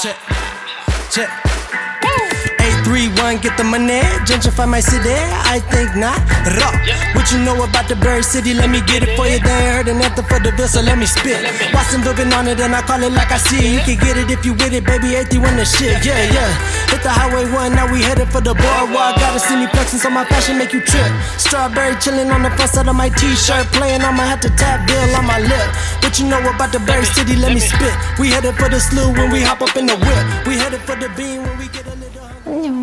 Check, check. 831, get the money. Gentrify my city, I think not. Rock. What you know about the Bird City? Let me get it for you. They heard an anthem for the bill, so let me spit. Watsonville been on it, and I call it like I see. You can get it if you with it, baby. 831 the shit, yeah, yeah. Hit the highway one, now we headed for the boardwalk. Gotta see me flexing, so my fashion make you trip. Strawberry chilling on the front side of my t-shirt, playing. I'ma have to tap bill on my lip. What you know about the Bird City? Let me spit. We headed for the slew when we hop up in the whip. We headed for the beam when we get a little.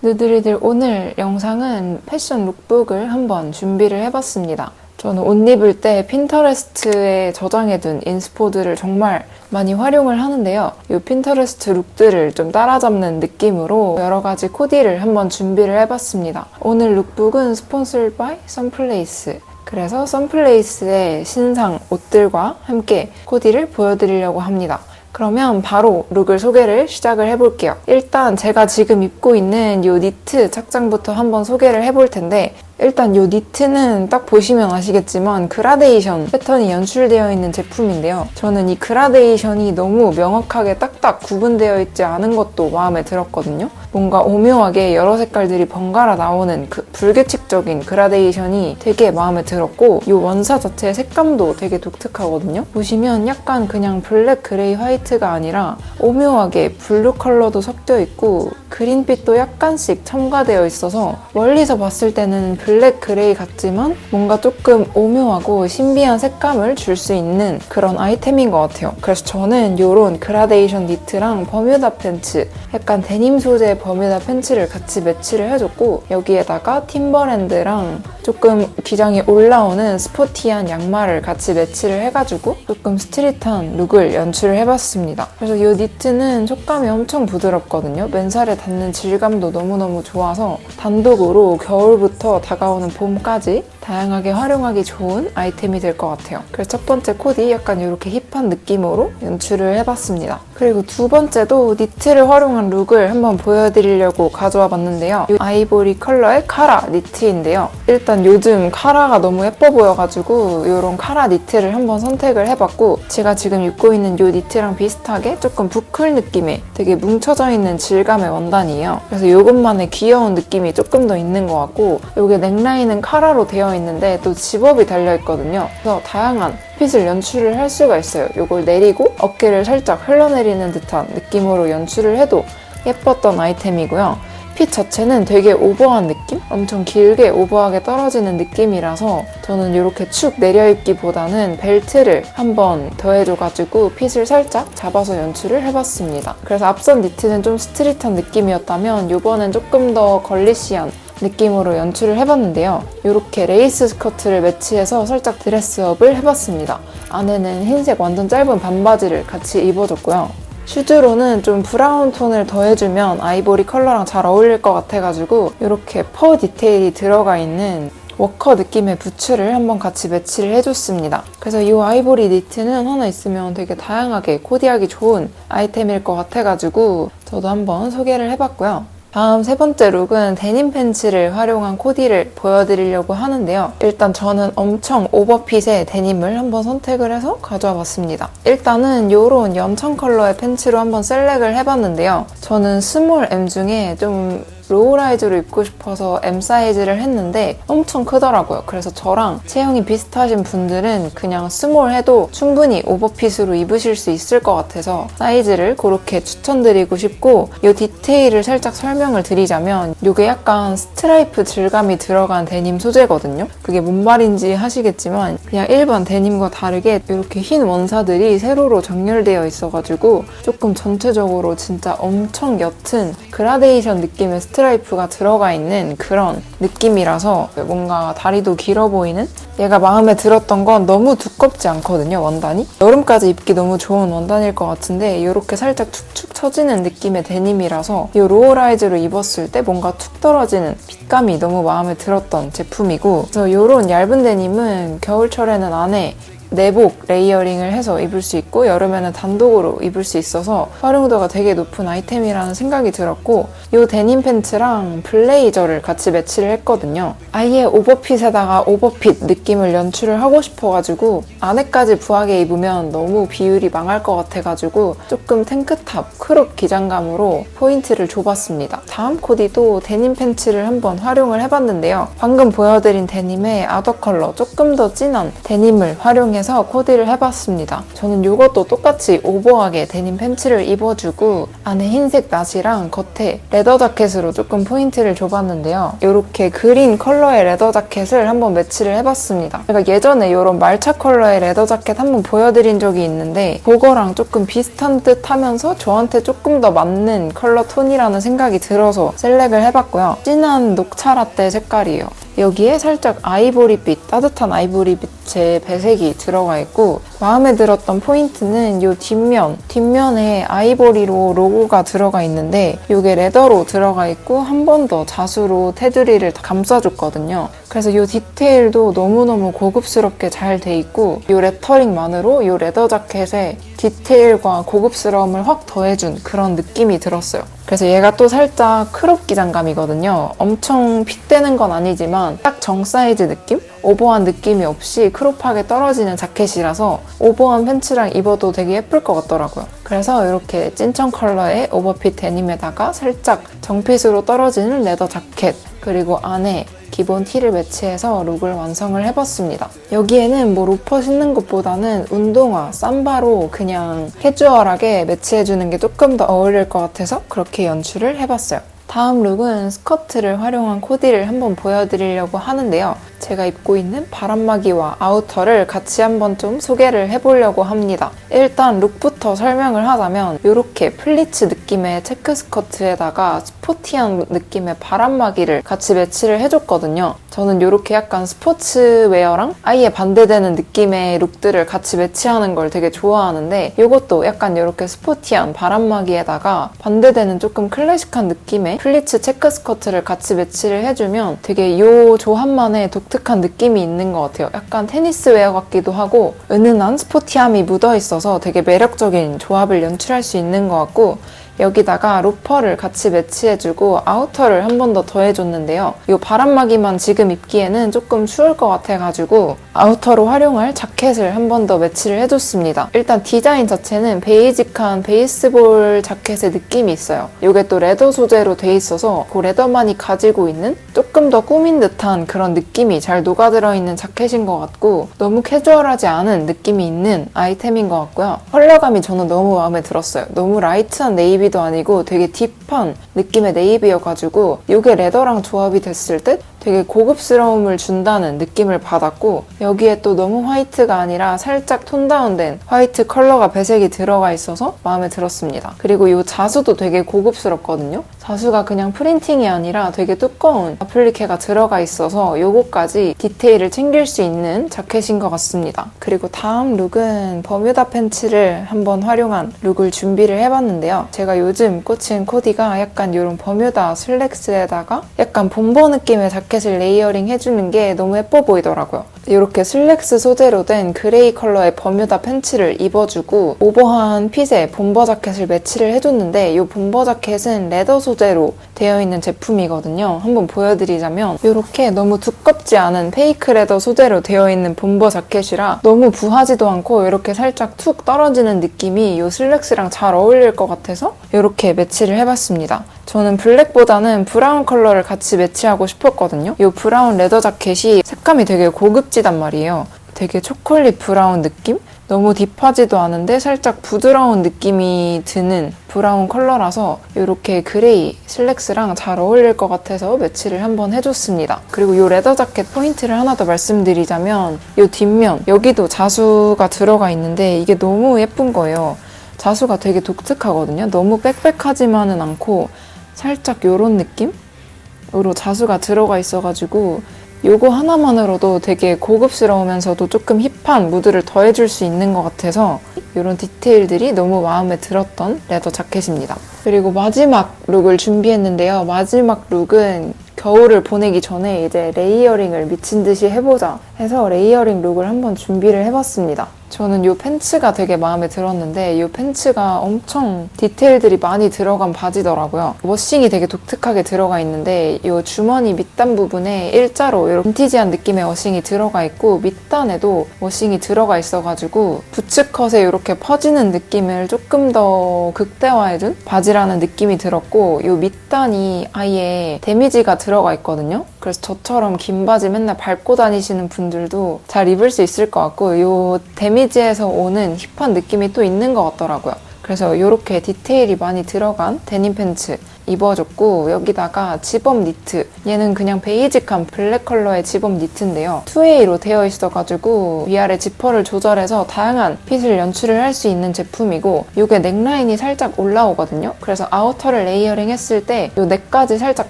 안녕. 느드리들 오늘 영상은 패션 룩북을 한번 준비를 해봤습니다. 저는 옷 입을 때 핀터레스트에 저장해둔 인스포들을 정말 많이 활용을 하는데요. 이 핀터레스트 룩들을 좀 따라잡는 느낌으로 여러 가지 코디를 한번 준비를 해봤습니다. 오늘 룩북은 스폰서드 바이 썬플레이스 그래서 썬플레이스의 신상 옷들과 함께 코디를 보여드리려고 합니다. 그러면 바로 룩을 소개를 시작을 해볼게요. 일단 제가 지금 입고 있는 이 니트 착장부터 한번 소개를 해볼 텐데 일단 이 니트는 딱 보시면 아시겠지만 그라데이션 패턴이 연출되어 있는 제품인데요. 저는 이 그라데이션이 너무 명확하게 딱딱 구분되어 있지 않은 것도 마음에 들었거든요. 뭔가 오묘하게 여러 색깔들이 번갈아 나오는 그 불규칙적인 그라데이션이 되게 마음에 들었고 이 원사 자체의 색감도 되게 독특하거든요. 보시면 약간 그냥 블랙, 그레이, 화이트가 아니라 오묘하게 블루 컬러도 섞여 있고 그린빛도 약간씩 첨가되어 있어서 멀리서 봤을 때는 블랙, 그레이 같지만 뭔가 조금 오묘하고 신비한 색감을 줄 수 있는 그런 아이템인 것 같아요. 그래서 저는 이런 그라데이션 니트랑 버뮤다 팬츠, 약간 데님 소재의 버뮤다 팬츠를 같이 매치를 해줬고 여기에다가 팀버랜드랑 조금 기장이 올라오는 스포티한 양말을 같이 매치를 해가지고 조금 스트릿한 룩을 연출을 해봤습니다. 그래서 이 니트는 촉감이 엄청 부드럽거든요. 맨살에 닿는 질감도 너무너무 좋아서 단독으로 겨울부터 다가오는 봄까지 다양하게 활용하기 좋은 아이템이 될 것 같아요. 그래서 첫 번째 코디 약간 이렇게 힙한 느낌으로 연출을 해봤습니다. 그리고 두 번째도 니트를 활용한 룩을 한번 보여드리려고 가져와 봤는데요. 이 아이보리 컬러의 카라 니트인데요. 일단 요즘 카라가 너무 예뻐 보여가지고 이런 카라 니트를 한번 선택을 해봤고 제가 지금 입고 있는 이 니트랑 비슷하게 조금 부클 느낌의 되게 뭉쳐져 있는 질감의 원단이에요. 그래서 이것만의 귀여운 느낌이 조금 더 있는 것 같고 이게 넥라인은 카라로 되어 있는 데 또 집업이 달려 있거든요. 그래서 다양한 핏을 연출을 할 수가 있어요. 이걸 내리고 어깨를 살짝 흘러내리는 듯한 느낌으로 연출을 해도 예뻤던 아이템이고요. 핏 자체는 되게 오버한 느낌? 엄청 길게 오버하게 떨어지는 느낌이라서 저는 이렇게 축 내려입기보다는 벨트를 한번 더해줘가지고 핏을 살짝 잡아서 연출을 해봤습니다. 그래서 앞선 니트는 좀 스트릿한 느낌이었다면 이번엔 조금 더 걸리시한 느낌으로 연출을 해봤는데요. 이렇게 레이스 스커트를 매치해서 살짝 드레스업을 해봤습니다. 안에는 흰색 완전 짧은 반바지를 같이 입어줬고요. 슈즈로는 좀 브라운 톤을 더해주면 아이보리 컬러랑 잘 어울릴 것 같아가지고 이렇게 퍼 디테일이 들어가 있는 워커 느낌의 부츠를 한번 같이 매치를 해줬습니다. 그래서 이 아이보리 니트는 하나 있으면 되게 다양하게 코디하기 좋은 아이템일 것 같아가지고 저도 한번 소개를 해봤고요. 다음 세 번째 룩은 데님 팬츠를 활용한 코디를 보여드리려고 하는데요. 일단 저는 엄청 오버핏의 데님을 한번 선택을 해서 가져와 봤습니다. 일단은 이런 연청 컬러의 팬츠로 한번 셀렉을 해봤는데요. 저는 스몰 M 중에 좀 로우라이즈로 입고 싶어서 M 사이즈를 했는데 엄청 크더라고요. 그래서 저랑 체형이 비슷하신 분들은 그냥 스몰 해도 충분히 오버핏으로 입으실 수 있을 것 같아서 사이즈를 그렇게 추천드리고 싶고 이 디테일을 살짝 설명을 드리자면 이게 약간 스트라이프 질감이 들어간 데님 소재거든요. 그게 뭔 말인지 하시겠지만 그냥 일반 데님과 다르게 이렇게 흰 원사들이 세로로 정렬되어 있어가지고 조금 전체적으로 진짜 엄청 옅은 그라데이션 느낌의 스트 라이프가 들어가 있는 그런 느낌이라서 뭔가 다리도 길어 보이는? 얘가 마음에 들었던 건 너무 두껍지 않거든요 원단이? 여름까지 입기 너무 좋은 원단일 것 같은데 이렇게 살짝 툭툭 처지는 느낌의 데님이라서 이 로어라이즈로 입었을 때 뭔가 툭 떨어지는 핏감이 너무 마음에 들었던 제품이고 그래서 이런 얇은 데님은 겨울철에는 안에 내복 레이어링을 해서 입을 수 있고 여름에는 단독으로 입을 수 있어서 활용도가 되게 높은 아이템이라는 생각이 들었고 이 데님 팬츠랑 블레이저를 같이 매치를 했거든요. 아예 오버핏에다가 오버핏 느낌을 연출을 하고 싶어가지고 안에까지 부하게 입으면 너무 비율이 망할 것 같아가지고 조금 탱크탑, 크롭 기장감으로 포인트를 줘봤습니다. 다음 코디도 데님 팬츠를 한번 활용을 해봤는데요. 방금 보여드린 데님의 아더 컬러 조금 더 진한 데님을 활용해 서 코디를 해봤습니다. 저는 이것도 똑같이 오버하게 데님 팬츠를 입어주고 안에 흰색 나시랑 겉에 레더 자켓으로 조금 포인트를 줘봤는데요. 이렇게 그린 컬러의 레더 자켓을 한번 매치를 해봤습니다. 제가 예전에 이런 말차 컬러의 레더 자켓 한번 보여드린 적이 있는데 그거랑 조금 비슷한 듯 하면서 저한테 조금 더 맞는 컬러 톤이라는 생각이 들어서 셀렉을 해봤고요. 진한 녹차 라떼 색깔이에요. 여기에 살짝 아이보리빛, 따뜻한 아이보리빛 의 배색이 들어가 있고 마음에 들었던 포인트는 이 뒷면, 뒷면에 아이보리로 로고가 들어가 있는데 이게 레더로 들어가 있고 한 번 더 자수로 테두리를 다 감싸줬거든요. 그래서 이 디테일도 너무너무 고급스럽게 잘 돼 있고 이 레터링만으로 이 레더 자켓에 디테일과 고급스러움을 확 더해준 그런 느낌이 들었어요. 그래서 얘가 또 살짝 크롭 기장감이거든요. 엄청 핏되는 건 아니지만 딱 정 사이즈 느낌? 오버한 느낌이 없이 크롭하게 떨어지는 자켓이라서 오버한 팬츠랑 입어도 되게 예쁠 것 같더라고요. 그래서 이렇게 찐청 컬러의 오버핏 데님에다가 살짝 정핏으로 떨어지는 레더 자켓 그리고 안에 기본 티를 매치해서 룩을 완성을 해봤습니다. 여기에는 뭐 로퍼 신는 것보다는 운동화, 삼바로 그냥 캐주얼하게 매치해주는 게 조금 더 어울릴 것 같아서 그렇게 연출을 해봤어요. 다음 룩은 스커트를 활용한 코디를 한번 보여드리려고 하는데요. 제가 입고 있는 바람막이와 아우터를 같이 한번 좀 소개를 해보려고 합니다. 일단 룩부터 설명을 하자면 이렇게 플리츠 느낌의 체크 스커트에다가 스포티한 느낌의 바람막이를 같이 매치를 해줬거든요. 저는 이렇게 약간 스포츠웨어랑 아예 반대되는 느낌의 룩들을 같이 매치하는 걸 되게 좋아하는데 이것도 약간 이렇게 스포티한 바람막이에다가 반대되는 조금 클래식한 느낌의 플리츠 체크 스커트를 같이 매치를 해주면 되게 이 조합만의 독특한 느낌이 있는 것 같아요. 약간 테니스 웨어 같기도 하고 은은한 스포티함이 묻어 있어서 되게 매력적인 조합을 연출할 수 있는 것 같고 여기다가 로퍼를 같이 매치해주고 아우터를 한 번 더 더해줬는데요. 이 바람막이만 지금 입기에는 조금 추울 것 같아가지고 아우터로 활용할 자켓을 한 번 더 매치를 해줬습니다. 일단 디자인 자체는 베이직한 베이스볼 자켓의 느낌이 있어요. 이게 또 레더 소재로 돼 있어서 그 레더만이 가지고 있는 조금 더 꾸민 듯한 그런 느낌이 잘 녹아들어 있는 자켓인 것 같고 너무 캐주얼하지 않은 느낌이 있는 아이템인 것 같고요. 컬러감이 저는 너무 마음에 들었어요. 너무 라이트한 네이비 도 아니고 되게 딥한 느낌의 네이비여가지고 이게 레더랑 조합이 됐을 때 되게 고급스러움을 준다는 느낌을 받았고 여기에 또 너무 화이트가 아니라 살짝 톤 다운된 화이트 컬러가 배색이 들어가 있어서 마음에 들었습니다. 그리고 이 자수도 되게 고급스럽거든요. 자수가 그냥 프린팅이 아니라 되게 두꺼운 아플리케가 들어가 있어서 요거까지 디테일을 챙길 수 있는 자켓인 것 같습니다. 그리고 다음 룩은 버뮤다 팬츠를 한번 활용한 룩을 준비를 해봤는데요. 제가 요즘 꽂힌 코디가 약간 이런 버뮤다 슬랙스에다가 약간 bomber 느낌의 자켓 을 레이어링 해주는 게 너무 예뻐 보이더라고요. 이렇게 슬랙스 소재로 된 그레이 컬러의 버뮤다 팬츠를 입어주고 오버한 핏의 bomber 자켓을 매치를 해줬는데 이 bomber 자켓은 레더 소재로 되어 있는 제품이거든요. 한번 보여드리자면 이렇게 너무 두껍지 않은 페이크 레더 소재로 되어 있는 bomber 자켓이라 너무 부하지도 않고 이렇게 살짝 툭 떨어지는 느낌이 이 슬랙스랑 잘 어울릴 것 같아서 이렇게 매치를 해봤습니다. 저는 블랙보다는 브라운 컬러를 같이 매치하고 싶었거든요. 이 브라운 레더 자켓이 색감이 되게 고급지 단 말이에요. 되게 초콜릿 브라운 느낌? 너무 딥하지도 않은데 살짝 부드러운 느낌이 드는 브라운 컬러라서 이렇게 그레이 슬랙스랑 잘 어울릴 것 같아서 매치를 한번 해줬습니다. 그리고 이 레더 자켓 포인트를 하나 더 말씀드리자면 이 뒷면 여기도 자수가 들어가 있는데 이게 너무 예쁜 거예요. 자수가 되게 독특하거든요. 너무 빽빽하지만은 않고 살짝 이런 느낌으로 자수가 들어가 있어가지고 요거 하나만으로도 되게 고급스러우면서도 조금 힙한 무드를 더해줄 수 있는 것 같아서 이런 디테일들이 너무 마음에 들었던 레더 자켓입니다. 그리고 마지막 룩을 준비했는데요. 마지막 룩은 겨울을 보내기 전에 이제 레이어링을 미친 듯이 해보자 해서 레이어링 룩을 한번 준비를 해봤습니다. 저는 이 팬츠가 되게 마음에 들었는데 이 팬츠가 엄청 디테일들이 많이 들어간 바지더라고요. 워싱이 되게 독특하게 들어가 있는데 이 주머니 밑단 부분에 일자로 이런 빈티지한 느낌의 워싱이 들어가 있고 밑단에도 워싱이 들어가 있어가지고 부츠컷에 이렇게 퍼지는 느낌을 조금 더 극대화해준 바지라는 느낌이 들었고 이 밑단이 아예 데미지가 들어가 있거든요. 그래서 저처럼 긴 바지 맨날 밟고 다니시는 분들도 잘 입을 수 있을 것 같고 이 데미 지에서 오는 힙한 느낌이 또 있는 것 같더라고요. 그래서 이렇게 디테일이 많이 들어간 데님 팬츠 입어줬고 여기다가 집업 니트. 얘는 그냥 베이직한 블랙 컬러의 집업 니트인데요. 2A로 되어 있어가지고 위아래 지퍼를 조절해서 다양한 핏을 연출을 할 수 있는 제품이고 이게 넥라인이 살짝 올라오거든요. 그래서 아우터를 레이어링 했을 때 이 넥까지 살짝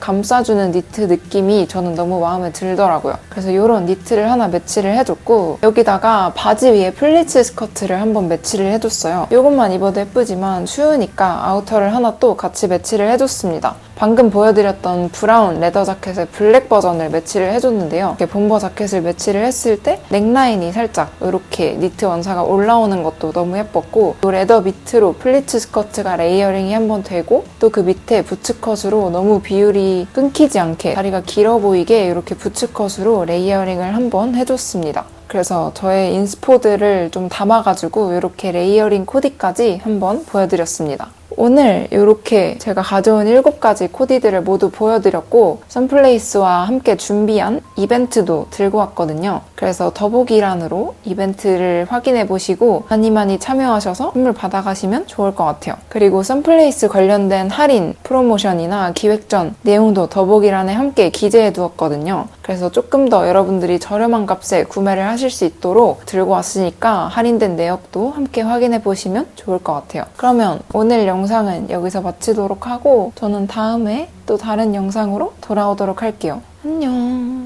감싸주는 니트 느낌이 저는 너무 마음에 들더라고요. 그래서 이런 니트를 하나 매치를 해줬고 여기다가 바지 위에 플리츠 스커트를 한번 매치를 해줬어요. 이것만 입어도 예쁘지만 추우니까 아우터를 하나 또 같이 매치를 해줬습니다 방금 보여드렸던 브라운 레더 자켓의 블랙 버전을 매치를 해줬는데요. 이렇게 본버 자켓을 매치를 했을 때 넥라인이 살짝 이렇게 니트 원사가 올라오는 것도 너무 예뻤고 이 레더 밑으로 플리츠 스커트가 레이어링이 한번 되고 또 그 밑에 부츠컷으로 너무 비율이 끊기지 않게 다리가 길어 보이게 이렇게 부츠컷으로 레이어링을 한번 해줬습니다. 그래서 저의 인스포들을 좀 담아가지고 이렇게 레이어링 코디까지 한번 보여드렸습니다. 오늘 이렇게 제가 가져온 7가지 코디들을 모두 보여드렸고 선플레이스와 함께 준비한 이벤트도 들고 왔거든요. 그래서 더보기란으로 이벤트를 확인해 보시고 많이 많이 참여하셔서 선물 받아가시면 좋을 것 같아요. 그리고 선플레이스 관련된 할인 프로모션이나 기획전 내용도 더보기란에 함께 기재해 두었거든요. 그래서 조금 더 여러분들이 저렴한 값에 구매를 하실 수 있도록 들고 왔으니까 할인된 내역도 함께 확인해 보시면 좋을 것 같아요. 그러면 오늘 영상은 여기서 마치도록 하고 저는 다음에 또 다른 영상으로 돌아오도록 할게요. 안녕.